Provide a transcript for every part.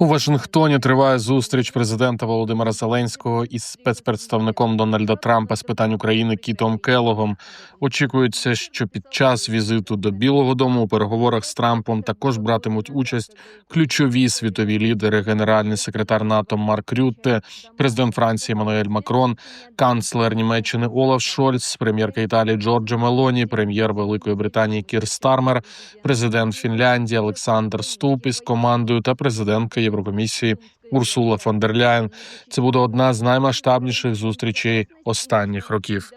У Вашингтоні триває зустріч президента Володимира Зеленського із спецпредставником Дональда Трампа з питань України Кітом Келогом. Очікується, що під час візиту до Білого Дому у переговорах з Трампом також братимуть участь ключові світові лідери, генеральний секретар НАТО Марк Рютте, президент Франції Еммануель Макрон, канцлер Німеччини Олаф Шольц, прем'єрка Італії Джорджо Мелоні, прем'єр Великої Британії Кір Стармер, президент Фінляндії Олександр Ступ із командою та президентка Єврокомісії Урсула фон дер Ляєн. Це буде одна з наймасштабніших зустрічей останніх років.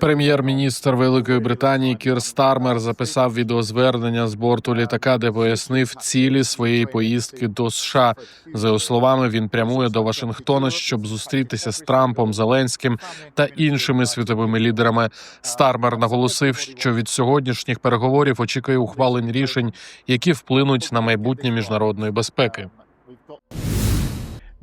Прем'єр-міністр Великої Британії Кір Стармер записав відеозвернення з борту літака, де пояснив цілі своєї поїздки до США. За його словами, він прямує до Вашингтона, щоб зустрітися з Трампом, Зеленським та іншими світовими лідерами. Стармер наголосив, що від сьогоднішніх переговорів очікує ухвалень рішень, які вплинуть на майбутнє міжнародної безпеки.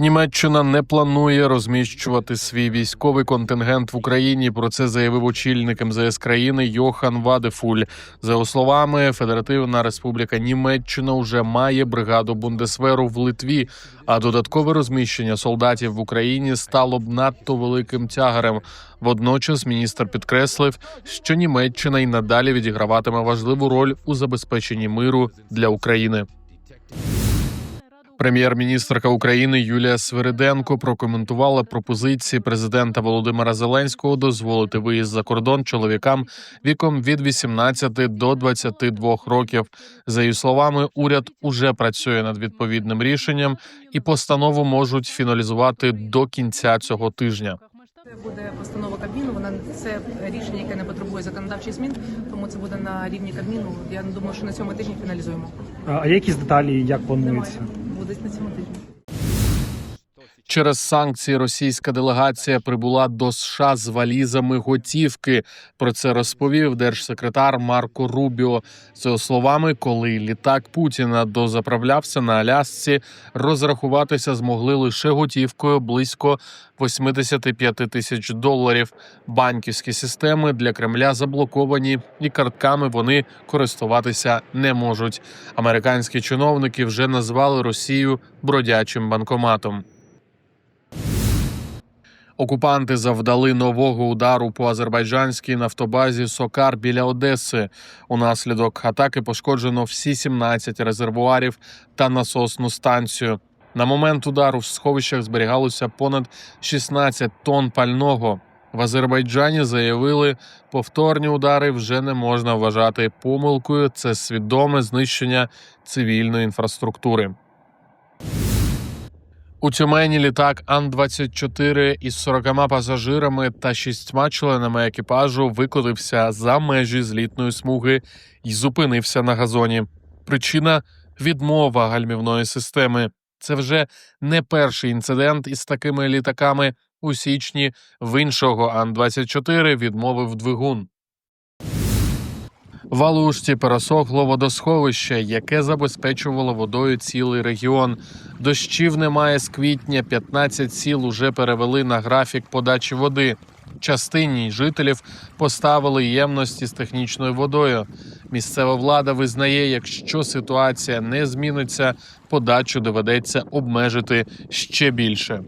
Німеччина не планує розміщувати свій військовий контингент в Україні. Про це заявив очільник МЗС країни Йохан Вадефуль. За його словами, Федеративна Республіка Німеччина вже має бригаду Бундесверу в Литві. А додаткове розміщення солдатів в Україні стало б надто великим тягарем. Водночас міністр підкреслив, що Німеччина й надалі відіграватиме важливу роль у забезпеченні миру для України. Прем'єр-міністрка України Юлія Свириденко прокоментувала пропозиції президента Володимира Зеленського дозволити виїзд за кордон чоловікам віком від 18 до 22 років. За її словами, уряд уже працює над відповідним рішенням, і постанову можуть фіналізувати до кінця цього тижня. Це буде постанова Кабміну. Вона це рішення, яке не потребує законодавчих змін, тому це буде на рівні Кабміну. Я не думаю, що на цьому тижні фіналізуємо. А а якісь деталі як планується? Немає. Буде на. Через санкції російська делегація прибула до США з валізами готівки. Про це розповів держсекретар Марко Рубіо. Його словами, коли літак Путіна дозаправлявся на Алясці, розрахуватися змогли лише готівкою близько 85 тисяч доларів. Банківські системи для Кремля заблоковані, і картками вони користуватися не можуть. Американські чиновники вже назвали Росію бродячим банкоматом. Окупанти завдали нового удару по азербайджанській нафтобазі Сокар біля Одеси. Унаслідок атаки пошкоджено всі 17 резервуарів та насосну станцію. На момент удару в сховищах зберігалося понад 16 тонн пального. В Азербайджані заявили, повторні удари вже не можна вважати помилкою. Це свідоме знищення цивільної інфраструктури. У Тюмені літак Ан-24 із 40 пасажирами та шістьма членами екіпажу викотився за межі злітної смуги і зупинився на газоні. Причина відмова гальмівної системи. Це вже не перший інцидент із такими літаками. У січні в іншого Ан-24 відмовив двигун. В Алушті пересохло водосховище, яке забезпечувало водою цілий регіон. Дощів немає з квітня. 15 сіл уже перевели на графік подачі води. Частині жителів поставили ємності з технічною водою. Місцева влада визнає, якщо ситуація не зміниться, подачу доведеться обмежити ще більше.